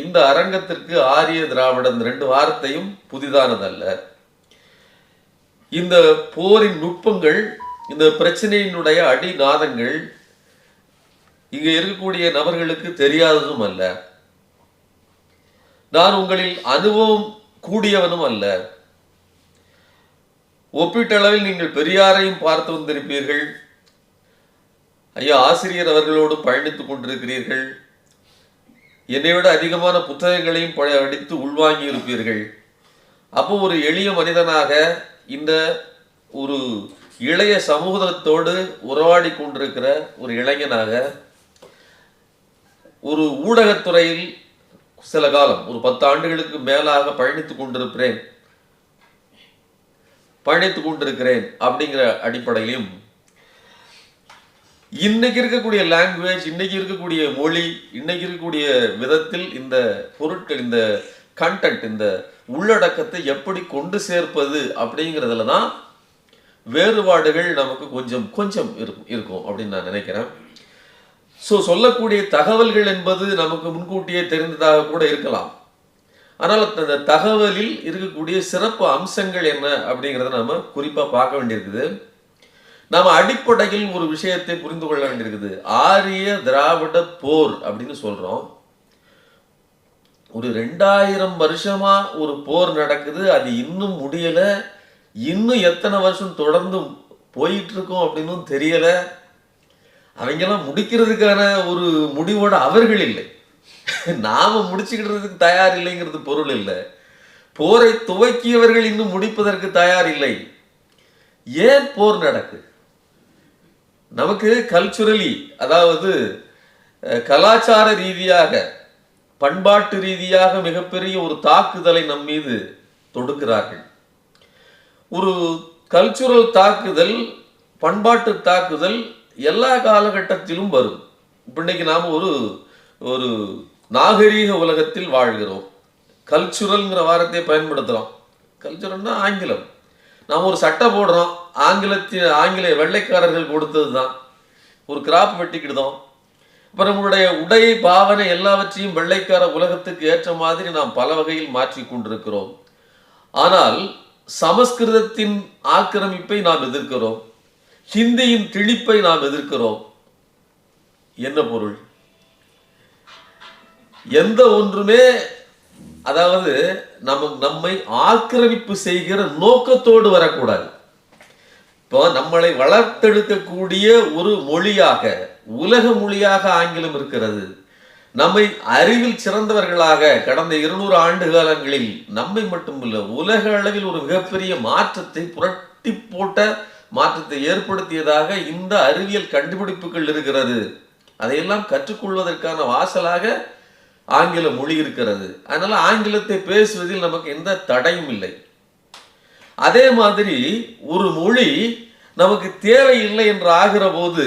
இந்த அரங்கத்திற்கு ஆரிய திராவிடம் ரெண்டு வார்த்தையும் புதிதானதல்ல. இந்த போரின் நுட்பங்கள் இந்த பிரச்சனையினுடைய அடிநாதங்கள் இங்கே இருக்கக்கூடிய நபர்களுக்கு தெரியாததும் அல்ல. நான் உங்களில் அனுபவம் கூடியவனும் அல்ல. ஒப்பீட்டளவில் நீங்கள் பெரியாரையும் பார்த்து வந்திருப்பீர்கள். ஐயா ஆசிரியர் அவர்களோடு பயணித்துக் கொண்டிருக்கிறீர்கள். என்னை விட அதிகமான புத்தகங்களையும் ப- படித்து உள்வாங்கி இருப்பீர்கள் அப்போ ஒரு எளிய மனிதனாக இந்த ஒரு இளைய சமூகத்தோடு உறவாடி கொண்டிருக்கிற ஒரு இளைஞனாக ஒரு ஊடகத்துறையில் சில காலம் ஒரு பத்து ஆண்டுகளுக்கு மேலாக பயணித்துக் கொண்டிருக்கிறேன். பயணித்துக் கொண்டிருக்கிறேன் அப்படிங்கிற அடிப்படையிலும் இன்னைக்கு இருக்கக்கூடிய லாங்குவேஜ் இன்னைக்கு இருக்கக்கூடிய மொழி இன்னைக்கு இருக்கக்கூடிய விதத்தில் இந்த பொருட்கள் இந்த கண்டென்ட் இந்த உள்ளடக்கத்தை எப்படி கொண்டு சேர்ப்பது அப்படிங்கிறதுல தான் வேறுபாடுகள் நமக்கு கொஞ்சம் கொஞ்சம் இருக்கும் இருக்கும் அப்படின்னு நான் நினைக்கிறேன். ஸோ சொல்லக்கூடிய தகவல்கள் என்பது நமக்கு முன்கூட்டியே தெரிந்ததாக கூட இருக்கலாம். ஆனால் அந்த தகவலில் இருக்கக்கூடிய சிறப்பு அம்சங்கள் என்ன அப்படிங்கிறத நம்ம குறிப்பாக பார்க்க வேண்டியிருக்குது. நாம அடிப்படையில் ஒரு விஷயத்தை புரிந்து கொள்ள வேண்டியிருக்குது. ஆரிய திராவிட போர் அப்படின்னு சொல்றோம். ஒரு ரெண்டாயிரம் வருஷமா ஒரு போர் நடக்குது. அது இன்னும் முடியல. இன்னும் எத்தனை வருஷம் தொடர்ந்து போயிட்டு இருக்கோம் அப்படின்னும் தெரியல. அவங்கெல்லாம் முடிக்கிறதுக்கான ஒரு முடிவோட அவர்கள் இல்லை. நாம முடிச்சுக்கிடுறதுக்கு தயார் இல்லைங்கிறது பொருள் இல்லை. போரை துவக்கியவர்கள் இன்னும் முடிப்பதற்கு தயார் இல்லை. ஏன் போர் நடக்கு? நமக்கு கல்ச்சுரலி அதாவது கலாச்சார ரீதியாக பண்பாட்டு ரீதியாக மிகப்பெரிய ஒரு தாக்குதலை நம் மீது தொடுக்கிறார்கள். ஒரு கல்ச்சுரல் தாக்குதல் பண்பாட்டு தாக்குதல் எல்லா காலகட்டத்திலும் வரும். இன்னைக்கு நாம் ஒரு ஒரு நாகரீக உலகத்தில் வாழ்கிறோம். கல்ச்சுரல்ங்கிற வாரத்தை பயன்படுத்துகிறோம் கல்ச்சுரல்னா ஆங்கிலம். நாம் ஒரு சட்டை போடுறோம். ஆங்கிலத்தின் ஆங்கில வெள்ளைக்காரர்கள் கொடுத்தது தான் ஒரு கிராப் வெட்டிக்கிடுதோம். இப்போ நம்மளுடைய உடை பாவனை எல்லாவற்றையும் வெள்ளைக்கார உலகத்துக்கு ஏற்ற மாதிரி நாம் பல வகையில் மாற்றி கொண்டிருக்கிறோம். ஆனால் சமஸ்கிருதத்தின் ஆக்கிரமிப்பை நாம் எதிர்க்கிறோம். ஹிந்தியின் திணிப்பை நாம் எதிர்க்கிறோம். என்ன பொருள்? எந்த ஒன்றுமே அதாவது நம்ம நம்மை ஆக்கிரமிப்பு செய்கிற நோக்கத்தோடு வரக்கூடாது. இப்போ நம்மளை வளர்த்தெடுக்கக்கூடிய ஒரு மொழியாக உலக மொழியாக ஆங்கிலம் இருக்கிறது. நம்மை அறிவில் சிறந்தவர்களாக கடந்த இருநூறு ஆண்டு காலங்களில் நம்மை மட்டுமில்லை உலக அளவில் ஒரு மிகப்பெரிய மாற்றத்தை புரட்டி போட்ட மாற்றத்தை ஏற்படுத்தியதாக இந்த அறிவியல் கண்டுபிடிப்புகள் இருக்கிறது. அதையெல்லாம் கற்றுக்கொள்வதற்கான வாசலாக ஆங்கில மொழி இருக்கிறது. அதனால ஆங்கிலத்தை பேசுவதில் நமக்கு எந்த தடையும் இல்லை. அதே மாதிரி ஒரு மொழி நமக்கு தேவையில்லை என்று ஆகிற போது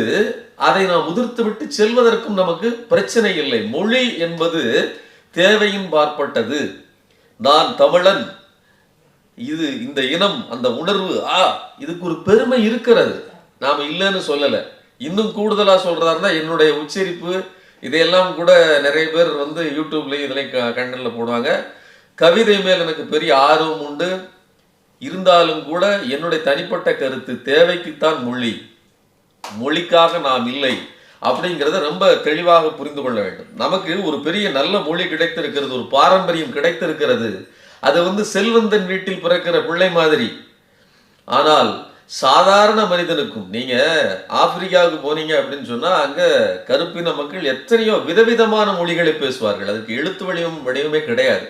அதை நாம் உதிர்த்து விட்டு செல்வதற்கும் நமக்கு பிரச்சனை இல்லை. மொழி என்பது தேவையின் பார்ப்பட்டது. நான் தமிழன். இது இந்த இனம் அந்த உணர்வு ஆ இதுக்கு ஒரு பெருமை இருக்கிறது. நாம் இல்லைன்னு சொல்லலை. இன்னும் கூடுதலாக சொல்கிறாருன்னா என்னுடைய உச்சரிப்பு இதையெல்லாம் கூட நிறைய பேர் வந்து யூடியூப்ல க கண்டனில் போடுவாங்க. கவிதை மேல் எனக்கு பெரிய ஆர்வம் உண்டு. இருந்தாலும் கூட என்னுடைய தனிப்பட்ட கருத்து தேவைக்குத்தான் மொழி. மொழிக்காக நாம் இல்லை அப்படிங்கிறத ரொம்ப தெளிவாக புரிந்து கொள்ள வேண்டும். நமக்கு ஒரு பெரிய நல்ல மொழி கிடைத்திருக்கிறது ஒரு பாரம்பரியம் கிடைத்திருக்கிறது. அது வந்து செல்வந்தன் வீட்டில் பிறக்கிற பிள்ளை மாதிரி. ஆனால் சாதாரண மனிதனுக்கும் நீங்க ஆப்பிரிக்காவுக்கு போனீங்க அப்படின்னு சொன்னா அங்க கருப்பின மக்கள் எத்தனையோ விதவிதமான மொழிகளை பேசுவார்கள். அதுக்கு எழுத்து வடிவம் வடிவமே கிடையாது.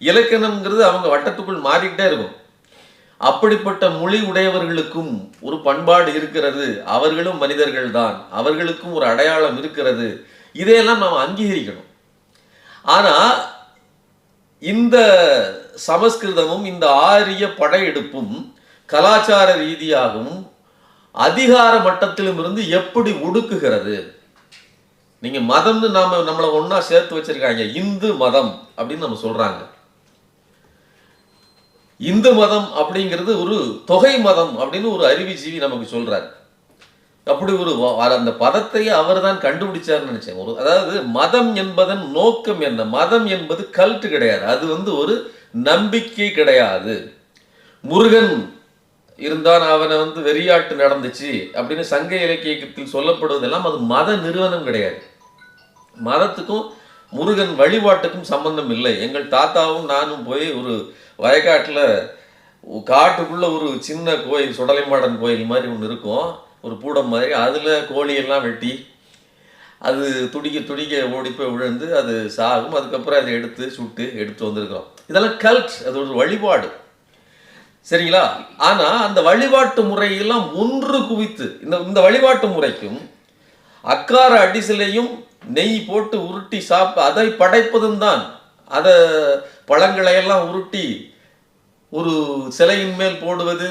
இலக்கணம்ங்கிறது அவங்க வட்டத்துக்குள் மாறிக்கிட்டே இருக்கும். அப்படிப்பட்ட மொழி உடையவர்களுக்கும் ஒரு பண்பாடு இருக்கிறது. அவர்களும் மனிதர்கள்தான். அவர்களுக்கும் ஒரு அடையாளம் இருக்கிறது. இதையெல்லாம் நாம் அங்கீகரிக்கணும். ஆனா இந்த சமஸ்கிருதமும் இந்த ஆரிய படையெடுப்பும் கலாச்சார ரீதியாகவும் அதிகார மட்டத்திலும் இருந்து எப்படி ஒடுக்குகிறது? நீங்க மதம்னு நாம நம்மளை ஒன்றா சேர்த்து வச்சிருக்காங்க. இந்து மதம் அப்படின்னு நம்ம சொல்றாங்க. இந்து மதம் அப்படிங்கிறது ஒரு தொகை மதம் அப்படின்னு ஒரு அறிவுஜீவி நமக்கு சொல்றாரு. அப்படி ஒரு அந்த பதத்தையே அவர் தான் கண்டுபிடிச்சார்னு நினைச்சேன். ஒரு அதாவது மதம் என்பதன் நோக்கம் என்ன? மதம் என்பது கல்ட்டு கிடையாது. அது வந்து ஒரு நம்பிக்கை கிடையாது. முருகன் இருந்தான் அவனை வந்து வெறியாட்டு நடந்துச்சு அப்படின்னு சங்க இலக்கியத்தில் சொல்லப்படுவதெல்லாம் அது மத நிறுவனம் கிடையாது. மதத்துக்கும் முருகன் வழிபாட்டுக்கும் சம்பந்தம் இல்லை. எங்கள் தாத்தாவும் நானும் போய் ஒரு வயக்காட்டில் காட்டுக்குள்ளே ஒரு சின்ன கோயில் சுடலைமாடன் கோயில் மாதிரி ஒன்று இருக்கும். ஒரு பூடம் மாதிரி. அதில் கோழியெல்லாம் வெட்டி அது துடிக்க துடிக்க ஓடி போய் விழுந்து அது சாகும். அதுக்கப்புறம் அதை எடுத்து சுட்டு எடுத்து வந்திருக்கிறோம். இதெல்லாம் கல்ட் அது ஒரு வழிபாடு. சரிங்களா? ஆனால் அந்த வழிபாட்டு முறையெல்லாம் ஒன்று குவித்து இந்த இந்த வழிபாட்டு முறைக்கும் அக்கார அடிசிலையும் நெய் போட்டு உருட்டி சாப்பிட்டு அதை படைப்பதும் தான். அதை பழங்களை எல்லாம் உருட்டி ஒரு சிலையின் மேல் போடுவது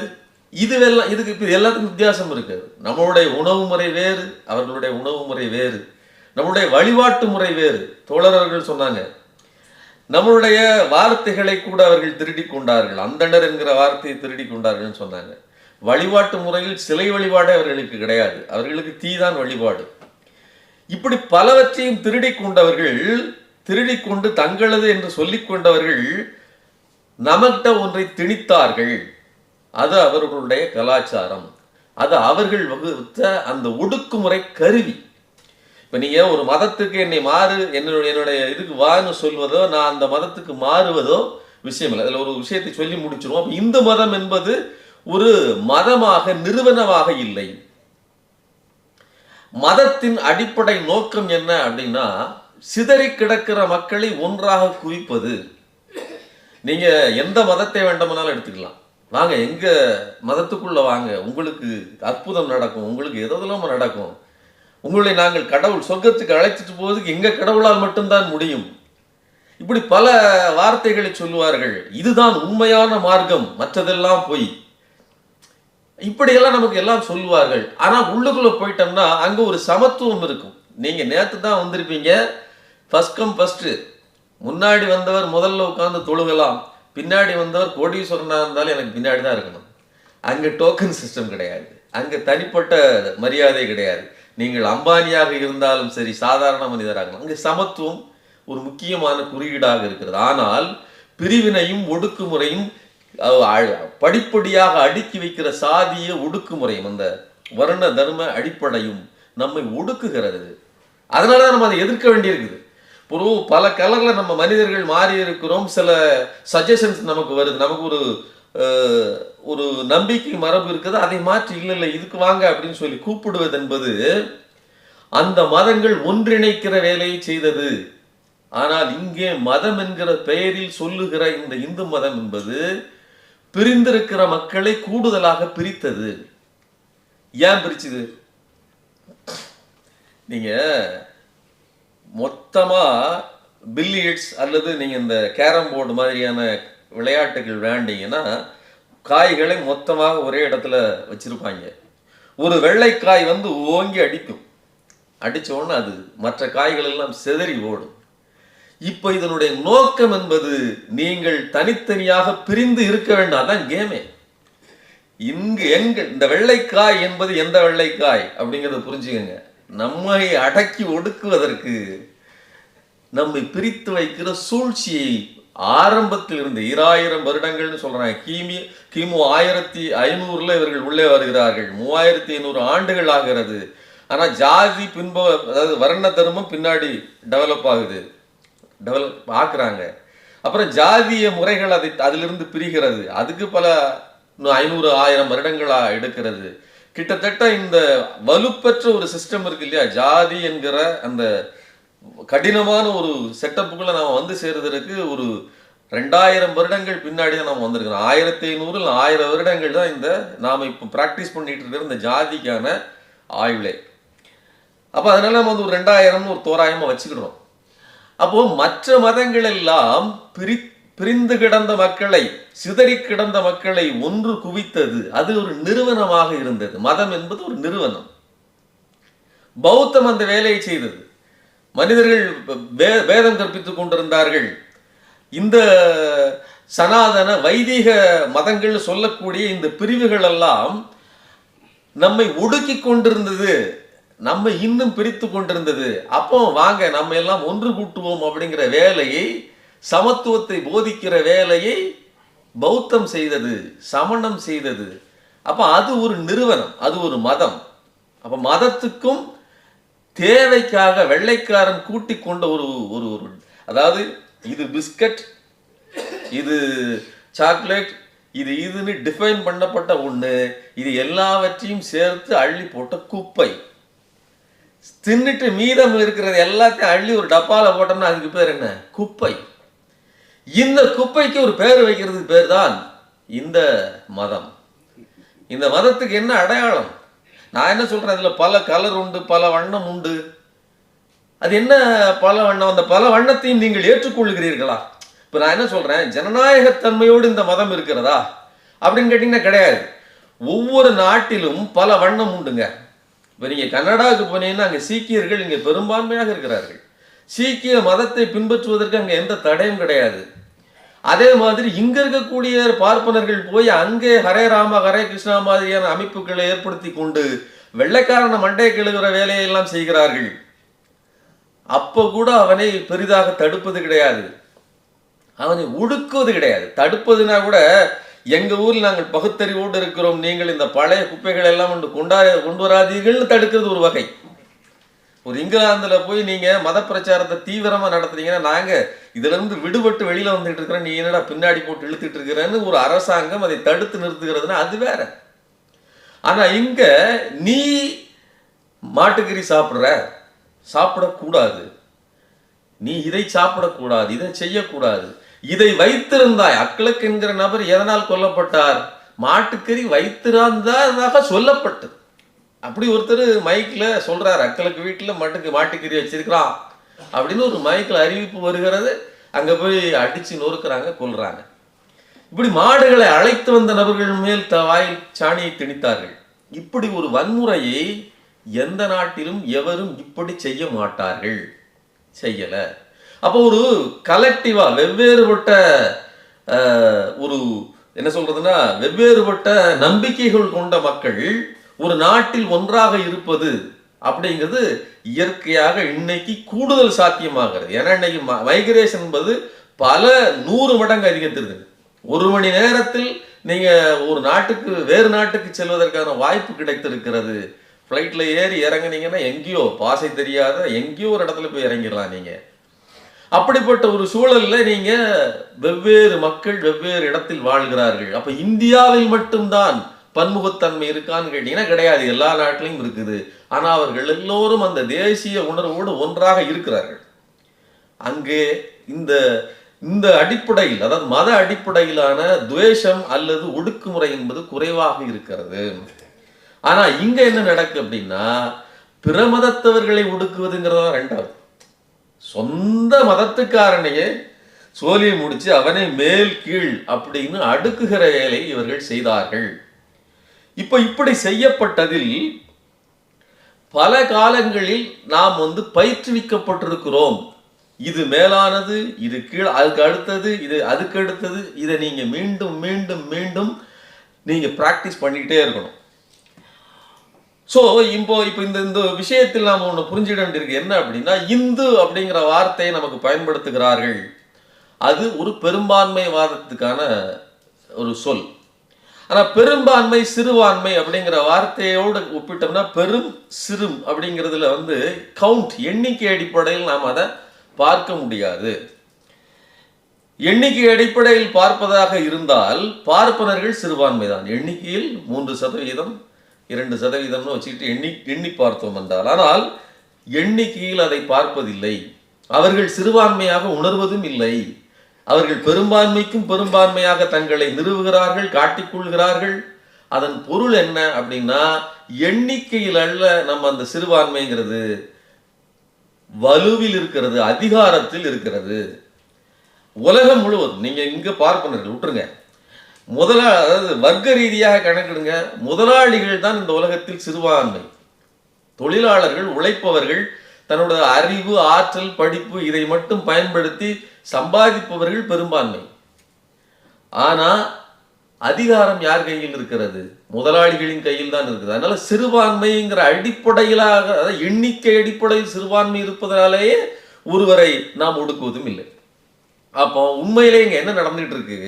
இதுவெல்லாம் இதுக்கு இப்போ எல்லாத்துக்கும் வித்தியாசம் இருக்குது நம்மளுடைய உணவு முறை வேறு அவர்களுடைய உணவு முறை வேறு. நம்மளுடைய வழிபாட்டு முறை வேறு. தோழரர்கள் சொன்னாங்க நம்மளுடைய வார்த்தைகளை கூட அவர்கள் திருடி கொண்டார்கள். அந்தனர் என்கிற வார்த்தையை திருடி கொண்டார்கள்னு சொன்னாங்க. வழிபாட்டு முறையில் சிலை வழிபாடே அவர்களுக்கு கிடையாது. அவர்களுக்கு தீதான் வழிபாடு. இப்படி பலவற்றையும் திருடி கொண்டவர்கள் திருடி கொண்டு தங்களது என்று சொல்லிக் கொண்டவர்கள் நமக்கிட்ட ஒன்றை திணித்தார்கள். அது அவர்களுடைய கலாச்சாரம். அது அவர்கள் வகுத்த அந்த ஒடுக்குமுறை கருவி. இப்போ நீங்கள் ஒரு மதத்துக்கு என்னை மாறு என்னுடைய என்னுடைய இதுக்கு வான்னு சொல்வதோ நான் அந்த மதத்துக்கு மாறுவதோ விஷயம் இல்லை. அதில் ஒரு விஷயத்தை சொல்லி முடிச்சிருவோம். அப்போ இந்து மதம் என்பது ஒரு மதமாக நிறுவனமாக இல்லை. மதத்தின் அடிப்படை நோக்கம் என்ன அப்படின்னா சிதறி கிடக்கிற மக்களை ஒன்றாக குவிப்பது நீங்கள் எந்த மதத்தை வேண்டுமானாலும் எடுத்துக்கலாம். வாங்க எங்கள் மதத்துக்குள்ளே வாங்க. உங்களுக்கு அற்புதம் நடக்கும். உங்களுக்கு எதெல்லாம் நடக்கும். உங்களை நாங்கள் கடவுள் சொர்க்கத்துக்கு அழைச்சிட்டு போவதுக்கு எங்கள் கடவுளால் மட்டும்தான் முடியும். இப்படி பல வார்த்தைகளை சொல்லுவார்கள். இதுதான் உண்மையான மார்க்கம். மற்றதெல்லாம் பொய். இப்படியெல்லாம் நமக்கு எல்லாம் சொல்லுவார்கள். ஆனால் உள்ளுக்குள்ளே போயிட்டோம்னா அங்கே ஒரு சமத்துவம் இருக்கும். நீங்கள் நேற்று தான் வந்திருப்பீங்க. ஃபஸ்ட் கம் ஃபஸ்ட்டு முன்னாடி வந்தவர் முதல்ல உட்கார்ந்து தொழுகலாம் பின்னாடி வந்தவர் கோடீஸ்வரனாக இருந்தாலும் எனக்கு பின்னாடி தான் இருக்கணும். அங்கே டோக்கன் சிஸ்டம் கிடையாது. அங்கே தனிப்பட்ட மரியாதை கிடையாது. நீங்கள் அம்பானியாக இருந்தாலும் சரி சாதாரண மனிதராக அங்கே சமத்துவம் ஒரு முக்கியமான குறியீடாக இருக்கிறது. ஆனால் பிரிவினையும் ஒடுக்குமுறையும் படிப்படியாக அடுக்கி வைக்கிற சாதிய ஒடுக்குமுறையும் அந்த வர்ண தர்ம அடிப்படையும் நம்மை ஒடுக்குகிறது. அதனால தான் நம்ம அதை எதிர்க்க வேண்டியிருக்குது. ஒரு பல கலரில் நம்ம மனிதர்கள் மாறி இருக்கிறோம் சில சஜஷன்ஸ் நமக்கு வருது. நமக்கு ஒரு ஒரு நம்பிக்கை மரபு இருக்குது. அதை மாற்றி இல்லை இல்லை இதுக்கு வாங்க அப்படின்னு சொல்லி கூப்பிடுவது என்பது அந்த மதங்கள் ஒன்றிணைக்கிற வேலையை செய்தது. ஆனால் இங்கே மதம் என்கிற பெயரில் சொல்லுகிற இந்த இந்து மதம் என்பது பிரிந்திருக்கிற மக்களை கூடுதலாக பிரித்தது. ஏன் பிரிச்சுது? நீங்கள் மொத்தமாக பில்லியட்ஸ் அல்லது நீங்கள் இந்த கேரம் போர்டு மாதிரியான விளையாட்டுகள் விளையாண்டீங்கன்னா காய்களை மொத்தமாக ஒரே இடத்துல வச்சுருப்பாங்க. ஒரு வெள்ளைக்காய் வந்து ஓங்கி அடிக்கும். அடித்தோடனே அது மற்ற காய்கள் எல்லாம் சிதறி ஓடும். இப்போ இதனுடைய நோக்கம் என்பது நீங்கள் தனித்தனியாக பிரிந்து இருக்க வேண்டாம். அதான் கேமே. இங்கு எங்க இந்த வெள்ளைக்காய் என்பது எந்த வெள்ளைக்காய் அப்படிங்கிறத புரிஞ்சுக்கங்க. நம்மை அடக்கி ஒடுக்குவதற்கு நம்மை பிரித்து வைக்கிற சூழ்ச்சியை ஆரம்பத்தில் இருந்து ஈராயிரம் வருடங்கள்னு சொல்றாங்க. கிமி கிமு ஆயிரத்தி ஐநூறுல இவர்கள் உள்ளே வருகிறார்கள். மூவாயிரத்தி ஐநூறு ஆண்டுகள் ஆகிறது. ஆனா ஜாதி பின்ப அதாவது வர்ண தர்மம் பின்னாடி டெவலப் ஆகுது. டெவலப் ஆக்குறாங்க. அப்புறம் ஜாதிய முறைகள் அதை அதிலிருந்து பிரிகிறது. அதுக்கு பல இன்னும் ஐநூறு ஆயிரம் வருடங்களா எடுக்கிறது. கிட்டத்தட்ட இந்த வலுப்பெற்ற ஒரு சிஸ்டம் இருக்கு இல்லையா? ஜாதி என்கிற அந்த கடினமான ஒரு செட்டப்புக்குள்ள நாம் வந்து சேர்றதுக்கு ஒரு ரெண்டாயிரம் வருடங்கள் பின்னாடி தான் நம்ம வந்திருக்கிறோம். ஆயிரத்தி ஐநூறு இல்லை ஆயிரம் வருடங்கள் தான் இந்த நாம இப்போ ப்ராக்டிஸ் பண்ணிட்டு இருக்கிற இந்த ஜாதிக்கான ஆயுளே அப்போ அதனால நம்ம வந்து ஒரு ரெண்டாயிரம்னு ஒரு தோராயமாக வச்சுக்கிடுறோம் அப்போது மற்ற மதங்கள் எல்லாம் பிரித்து பிரிந்து கிடந்த மக்களை சிதறி கிடந்த மக்களை ஒன்று குவித்தது அது ஒரு நிறுவனமாக இருந்தது. மதம் என்பது ஒரு நிறுவனம். பௌத்தம் அந்த வேலையை செய்தது. மனிதர்கள் வேதம் கற்பித்துக் கொண்டிருந்தார்கள். இந்த சனாதன வைதிக மதங்கள் சொல்லக்கூடிய இந்த பிரிவுகள் எல்லாம் நம்மை ஒடுக்கி கொண்டிருந்தது. நம்ம இன்னும் பிரித்து கொண்டிருந்தது. அப்போ வாங்க நம்ம எல்லாம் ஒன்று கூட்டுவோம் அப்படிங்கிற வேலையை சமத்துவத்தை போதிக்கிற வேலையை பௌத்தம் செய்தது சமணம் செய்தது. அப்போ அது ஒரு நிறுவனம் அது ஒரு மதம். அப்போ மதத்துக்கும் தேவைக்காக வெள்ளைக்காரன் கூட்டி கொண்ட ஒரு ஒரு ஒரு அதாவது இது பிஸ்கட் இது சாக்லேட் இது இதுன்னு டிஃபைன் பண்ணப்பட்ட ஒன்று இது எல்லாவற்றையும் சேர்த்து அள்ளி போட்ட குப்பை. தின்னுட்டு மீதம் இருக்கிறது எல்லாத்தையும் அள்ளி ஒரு டப்பாவில் போட்டோம்னா அதுக்கு பேர் என்ன? குப்பை. இந்த குப்பைக்கு ஒரு பேர் வைக்கிறதுக்கு பேர் தான் இந்த மதம். இந்த மதத்துக்கு என்ன அடையாளம்? நான் என்ன சொல்றேன்? இதுல பல கலர் உண்டு பல வண்ணம் உண்டு. அது என்ன பல வண்ணம்? அந்த பல வண்ணத்தையும் நீங்கள் ஏற்றுக்கொள்கிறீர்களா? இப்போ நான் என்ன சொல்றேன்? ஜனநாயகத்தன்மையோடு இந்த மதம் இருக்கிறதா? அப்படின்னு கேட்டீங்கன்னா கிடையாது. ஒவ்வொரு நாட்டிலும் பல வண்ணம் உண்டுங்க. இப்போ நீங்கள் கனடாவுக்கு போனீங்கன்னா அங்கே சீக்கியர்கள் இங்கே பெரும்பான்மையாக இருக்கிறார்கள். சீக்கிய மதத்தை பின்பற்றுவதற்கு அங்கே எந்த தடையும் கிடையாது. அதே மாதிரி இங்க இருக்கக்கூடிய பார்ப்பனர்கள் போய் அங்கே ஹரே ராம ஹரே கிருஷ்ணா மாதிரியான அமைப்புகளை ஏற்படுத்தி கொண்டு வெள்ளைக்காரன மண்டையை கெழுகிற வேலையெல்லாம் செய்கிறார்கள். அப்ப கூட அவனை பெரிதாக தடுப்பது கிடையாது. அவனை ஒடுக்குவது கிடையாது. தடுப்பதுனா கூட எங்க ஊரில் நாங்கள் பகுத்தறிவோடு இருக்கிறோம். நீங்கள் இந்த பழைய குப்பைகள் எல்லாம் கொண்டு கொண்டா கொண்டு வராதீர்கள்னு தடுக்கிறது ஒரு வகை. ஒரு இங்கிலாந்துல போய் நீங்க மத பிரச்சாரத்தை தீவிரமா நடத்துறீங்கன்னா நாங்க இதுல இருந்து விடுபட்டு வெளியில வந்துட்டு இருக்கிறோம். நீ என்னடா பின்னாடி போட்டு இழுத்துட்டு இருக்கிறேன்னு ஒரு அரசாங்கம் அதை தடுத்து நிறுத்துகிறதுனா அது வேற. ஆனா இங்க நீ மாட்டுக்கறி சாப்பிடுற சாப்பிடக்கூடாது. நீ இதை சாப்பிடக்கூடாது இதை செய்யக்கூடாது. இதை வைத்திருந்தாய் அக்லக் என்கிற நபர் எதனால் கொல்லப்பட்டார்? மாட்டுக்கறி வைத்திருந்ததாக சொல்லப்பட்டது. அப்படி ஒருத்தர் மைக்கில் சொல்கிறார் அக்களுக்கு வீட்டில் மட்டுக்கு மாட்டுக்கறி வச்சிருக்கிறான். அப்படின்னு ஒரு மைக்கில் அறிவிப்பு வருகிறது. அங்கே போய் அடிச்சு நொறுக்கிறாங்க கொள்கிறாங்க இப்படி மாடுகளை அழைத்து வந்த நபர்கள் மேல் த வாயில் சாணியை திணித்தார்கள். இப்படி ஒரு வன்முறையை எந்த நாட்டிலும் எவரும் இப்படி செய்ய மாட்டார்கள். செய்யலை. அப்போ ஒரு கலெக்டிவாக வெவ்வேறுபட்ட ஒரு என்ன சொல்கிறதுன்னா வெவ்வேறுபட்ட நம்பிக்கைகள் கொண்ட மக்கள் ஒரு நாட்டில் ஒன்றாக இருப்பது அப்படிங்கிறது இயற்கையாக இன்னைக்கு கூடுதல் சாத்தியமாகிறது. ஏன்னா இன்னைக்கு மைக்ரேஷன் என்பது பல நூறு மடங்கு அதிகத்திருது ஒரு மணி நேரத்தில் நீங்க ஒரு நாட்டுக்கு வேறு நாட்டுக்கு செல்வதற்கான வாய்ப்பு கிடைத்திருக்கிறது. ஃப்ளைட்ல ஏறி இறங்குனீங்கன்னா எங்கேயோ பாசை தெரியாத எங்கேயோ ஒரு இடத்துல போய் இறங்கிடலாம் நீங்க. அப்படிப்பட்ட ஒரு சூழல்ல நீங்க வெவ்வேறு மக்கள் வெவ்வேறு இடத்தில் வாழ்கிறார்கள். அப்ப இந்தியாவில் மட்டும்தான் பன்முகத்தன்மை இருக்கான்னு கேட்டீங்கன்னா கிடையாது. எல்லா நாட்டிலையும் இருக்குது. ஆனால் அவர்கள் எல்லோரும் அந்த தேசிய உணர்வோடு ஒன்றாக இருக்கிறார்கள். அங்கே இந்த இந்த அடிப்படையில் அதாவது மத அடிப்படையிலான துவேஷம் அல்லது ஒடுக்குமுறை என்பது குறைவாக இருக்கிறது. ஆனால் இங்கே என்ன நடக்கு அப்படின்னா பிற மதத்தவர்களை ஒடுக்குவதுங்கிறதா ரெண்டாவது. சொந்த மதத்துக்காரனையே சோலியை முடிச்சு அவனை மேல் கீழ் அப்படின்னு அடுக்குகிற வேலை இவர்கள் செய்தார்கள். இப்போ இப்படி செய்யப்பட்டதில் பல காலங்களில் நாம் வந்து பயிற்றுவிக்கப்பட்டிருக்கிறோம். இது மேலானது இது கீழ் அதுக்கு அடுத்தது இது அதுக்கு அடுத்தது இதை நீங்கள் மீண்டும் மீண்டும் மீண்டும் நீங்கள் ப்ராக்டிஸ் பண்ணிக்கிட்டே இருக்கணும். ஸோ இப்போ இப்போ இந்த இந்த விஷயத்தில் நாம் ஒன்று புரிஞ்சிட வேண்டியிருக்கு. என்ன அப்படின்னா இந்து அப்படிங்கிற வார்த்தையை நமக்கு பயன்படுத்துகிறார்கள். அது ஒரு பெரும்பான்மைவாதத்துக்கான ஒரு சொல். ஆனா பெரும்பான்மை சிறுபான்மை அப்படிங்கிற வார்த்தையோடு ஒப்பிட்டோம்னா பெரும் சிறும் அப்படிங்கிறதுல வந்து கவுண்ட் எண்ணிக்கை அடிப்படையில் நாம் அதை பார்க்க முடியாது. எண்ணிக்கை அடிப்படையில் பார்ப்பதாக இருந்தால் பார்ப்பனர்கள் சிறுபான்மை தான். எண்ணிக்கையில் மூன்று சதவீதம் இரண்டு சதவீதம்னு வச்சுக்கிட்டு எண்ணி எண்ணி பார்த்தோம் என்றால் ஆனால் எண்ணிக்கையில் அதை பார்ப்பதில்லை. அவர்கள் சிறுபான்மையாக உணர்வதும் இல்லை. அவர்கள் பெரும்பான்மைக்கும் பெரும்பான்மையாக தங்களை நிறுவுகிறார்கள் காட்டிக்கொள்கிறார்கள் அதன் பொருள் என்ன அப்படின்னா எண்ணிக்கையில் அல்ல நம்ம அந்த சிறுபான்மைங்கிறது வலுவில் இருக்கிறது அதிகாரத்தில் இருக்கிறது. உலகம் முழுவதும் நீங்கள் இங்கே பார்ப்பனர்கள் விட்டுருங்க. முதலா அதாவது வர்க்க ரீதியாக கணக்கிடுங்க முதலாளிகள் தான் இந்த உலகத்தில் சிறுபான்மை. தொழிலாளர்கள் உழைப்பவர்கள் தன்னோட அறிவு ஆற்றல் படிப்பு இதை மட்டும் பயன்படுத்தி சம்பாதிப்பவர்கள் பெரும்பான்மை. ஆனால் அதிகாரம் யார் கையில் இருக்கிறது? முதலாளிகளின் கையில் தான் இருக்குது. அதனால சிறுபான்மைங்கிற அடிப்படையிலாக அதாவது எண்ணிக்கை அடிப்படையில் சிறுபான்மை இருப்பதனாலேயே ஒருவரை நாம் ஒடுக்குவதும் இல்லை. அப்போ உண்மையிலே இங்கே என்ன நடந்துட்டு இருக்கு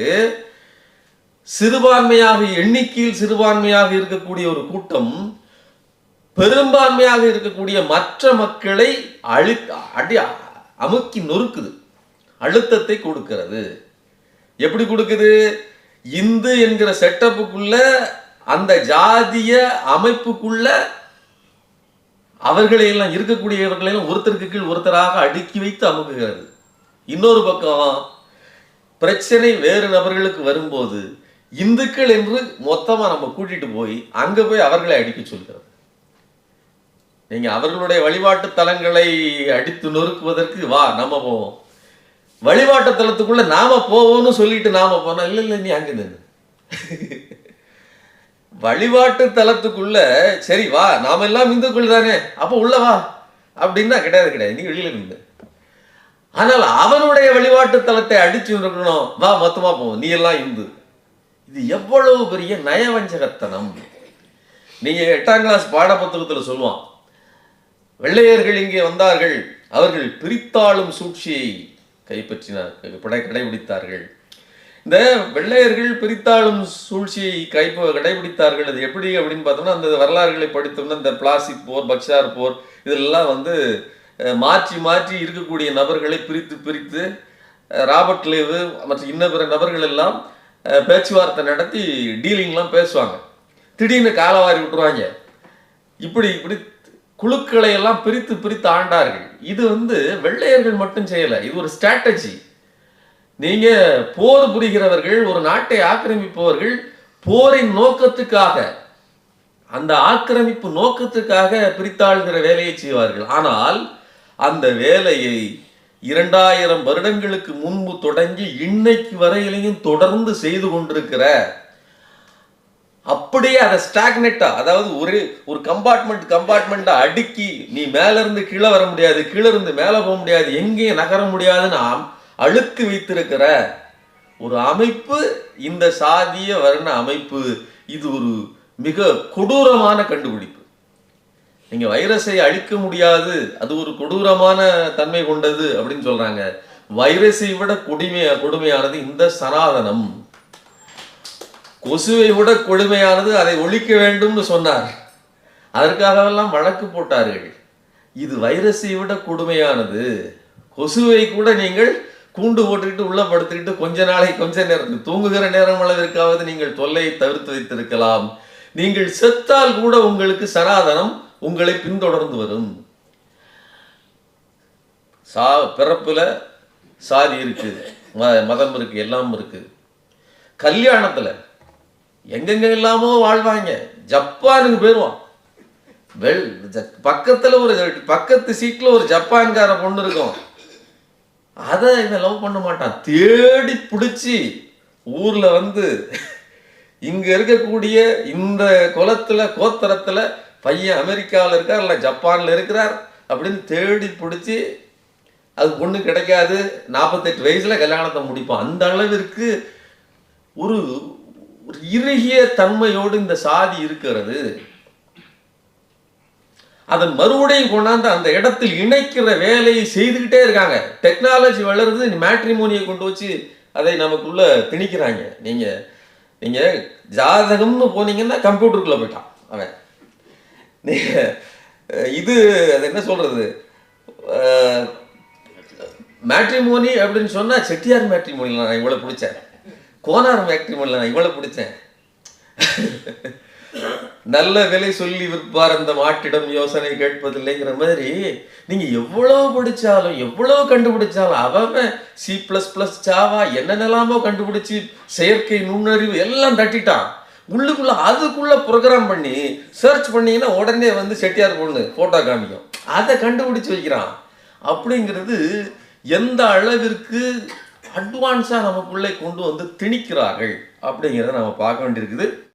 சிறுபான்மையாக எண்ணிக்கையில் சிறுபான்மையாக இருக்கக்கூடிய ஒரு கூட்டம் பெரும்பான்மையாக இருக்கக்கூடிய மற்ற மக்களை அழி அடி அமுக்கி நொறுக்குது. அழுத்தத்தை கொடுக்கிறது. எப்படி கொடுக்குது? இந்து என்கிற செட்டப்புக்குள்ள அந்த ஜாதிய அமைப்புக்குள்ள அவர்களையெல்லாம் எல்லாம் ஒருத்தருக்கு கீழ் ஒருத்தராக அடுக்கி வைத்து அமுக்குகிறது. இன்னொரு பக்கம் பிரச்சனை வேறு நபர்களுக்கு வரும்போது இந்துக்கள் என்று மொத்தமாக நம்ம கூட்டிட்டு போய் அங்கே போய் அவர்களை அடிக்க சொல்கிறது. நீங்கள் அவர்களுடைய வழிபாட்டு தலங்களை அடித்து நொறுக்குவதற்கு வா நம்ம போவோம். வழிபாட்டு தலத்துக்குள்ள நாம போவோம்னு சொல்லிட்டு நாம போனோம் இல்ல இல்ல நீ அங்கே நின்று வழிபாட்டு தலத்துக்குள்ள சரி வா நாம எல்லாம் இந்துக்கள் தானே அப்ப உள்ள வா. அப்படின்னா கிடையாது கிடையாது. நீ வெளியில நின்று ஆனால் அவனுடைய வழிபாட்டு தலத்தை அடிச்சு இருக்கணும் வா மொத்தமா போவோம். நீ எல்லாம் இந்து. இது எவ்வளவு பெரிய நயவஞ்சகத்தனம். நீங்க எட்டாம் கிளாஸ் பாட புத்தகத்துல சொல்லுவான் வெள்ளையர்கள் இங்கே வந்தார்கள் அவர்கள் பிரித்தாளும் சூழ்ச்சியை கைப்பற்றினார். படை கடைபிடித்தார்கள். இந்த வெள்ளையர்கள் பிரித்தாளும் சூழ்ச்சியை கைப்ப கடைபிடித்தார்கள். அது எப்படி அப்படின்னு பார்த்தோம்னா அந்த வரலாறுகளை படித்தோம்னா இந்த பிளாசிக் போர் பக்சார் போர் இதெல்லாம் வந்து மாற்றி மாற்றி இருக்கக்கூடிய நபர்களை பிரித்து பிரித்து ராபர்ட் லேவு மற்றும் இன்ன பிற நபர்கள் எல்லாம் பேச்சுவார்த்தை நடத்தி டீலிங்லாம் பேசுவாங்க. திடீர்னு காலவாரி விட்டுருவாங்க. இப்படி இப்படி குழுக்களை எல்லாம் பிரித்து பிரித்து ஆண்டார்கள். இது வந்து வெள்ளையர்கள் மட்டும் செய்யலை. இது ஒரு ஸ்ட்ராட்டஜி நீங்க போர் புரிகிறவர்கள் ஒரு நாட்டை ஆக்கிரமிப்பவர்கள் போரின் நோக்கத்துக்காக அந்த ஆக்கிரமிப்பு நோக்கத்துக்காக பிரித்தாள்கிற வேலையை செய்வார்கள். ஆனால் அந்த வேலையை இரண்டாயிரம் வருடங்களுக்கு முன்பு தொடங்கி இன்னைக்கு வரையிலையும் தொடர்ந்து செய்து கொண்டிருக்கிற அப்படியே அதை ஸ்டாக்னெட்டா அதாவது ஒரு ஒரு கம்பார்ட்மெண்ட் கம்பார்ட்மெண்ட்டை அடுக்கி நீ மேல இருந்து கீழே வர முடியாது கீழே இருந்து மேலே போக முடியாது எங்கேயும் நகர முடியாதுன்னு ஆம் வைத்திருக்கிற ஒரு அமைப்பு இந்த சாதிய வர்ண அமைப்பு இது ஒரு மிக கொடூரமான கண்டுபிடிப்பு. நீங்க வைரஸை அழிக்க முடியாது அது ஒரு கொடூரமான தன்மை கொண்டது அப்படின்னு சொல்றாங்க. வைரஸை விட கொடுமையா கொடுமையானது இந்த சனாதனம். கொசுவை விட கொடுமையானது அதை ஒழிக்க வேண்டும்னு சொன்னார். அதற்காகவெல்லாம் வழக்கு போட்டார்கள். இது வைரஸை விட கொடுமையானது. கொசுவை கூட நீங்கள் கூண்டு போட்டுக்கிட்டு உள்ள படுத்துக்கிட்டு கொஞ்ச நாளை கொஞ்ச நேரத்துக்கு தூங்குகிற நேரம் அளவிற்காவது நீங்கள் தொல்லையை தவிர்த்து வைத்திருக்கலாம். நீங்கள் செத்தால் கூட உங்களுக்கு சனாதனம் உங்களை பின்தொடர்ந்து வரும். சா பிறப்புல சாதி இருக்கு. ம- மதம் இருக்கு எல்லாம் இருக்கு. கல்யாணத்துல எங்கெங்க இல்லாமோ வாழ்வாங்க. ஜப்பானுக்கு போயிடுவான் வெள் ஜ- பக்கத்துல ஒரு பக்கத்து சீட்ல ஒரு ஜப்பான்கார பொண்ணு இருக்கும். அதை இவன் லவ் பண்ண மாட்டான். தேடி பிடிச்சி ஊர்ல வந்து இங்க இருக்கக்கூடிய இந்த குலத்துல கோத்தரத்துல பையன் அமெரிக்காவில் இருக்கார் இல்லை ஜப்பானில் இருக்கிறார் அப்படின்னு தேடி பிடிச்சி அது பொண்ணு கிடைக்காது. நாற்பத்தெட்டு வயசில் கல்யாணத்தை முடிப்பான். அந்த அளவிற்கு ஒரு ஒரு இறுகிய தன்மையோடு இந்த சாதி இருக்கிறது. அதன் மறுபடியும் கொண்டாந்து அந்த இடத்தில் இணைக்கிற வேலையை செய்துக்கிட்டே இருக்காங்க. டெக்னாலஜி வளருது மேட்ரிமோனியை கொண்டு வச்சு அதை நமக்குள்ள திணிக்கிறாங்க. நீங்க நீங்க ஜாதகம்னு போனீங்கன்னா கம்ப்யூட்டருக்குள்ள போயிட்டான் அவன். நீங்க இது அது என்ன சொல்றது? மேட்ரிமோனி அப்படின்னு சொன்னா செட்டியார் மேட்ரிமோனியில் நான் இவ்வளவு பிடிச்சேன். கோனார் மேட்ரிமோனியில் நான் இவ்வளோ பிடிச்சேன். நல்ல விலை சொல்லி விற்பார் அந்த மாட்டிடம் யோசனை கேட்பதில்லைங்கிற மாதிரி நீங்கள் எவ்வளோ பிடிச்சாலும் எவ்வளோ கண்டுபிடிச்சாலும் அவன் சி ப்ளஸ் ப்ளஸ் சாவா என்னென்னலாமோ கண்டுபிடிச்சி செயற்கை நுண்ணறிவு எல்லாம் தட்டிட்டான். உள்ளுக்குள்ள அதுக்குள்ள ப்ரோக்ராம் பண்ணி சர்ச் பண்ணீங்கன்னா உடனே வந்து செட்டியார் பொண்ணு போட்டோ காமிக்கும். அதை கண்டுபிடிச்சு வைக்கிறான். அப்படிங்கிறது எந்த அளவிற்கு அட்வான்ஸாக நமக்குள்ளே கொண்டு வந்து திணிக்கிறார்கள் அப்படிங்கிறத நம்ம பார்க்க வேண்டியிருக்குது.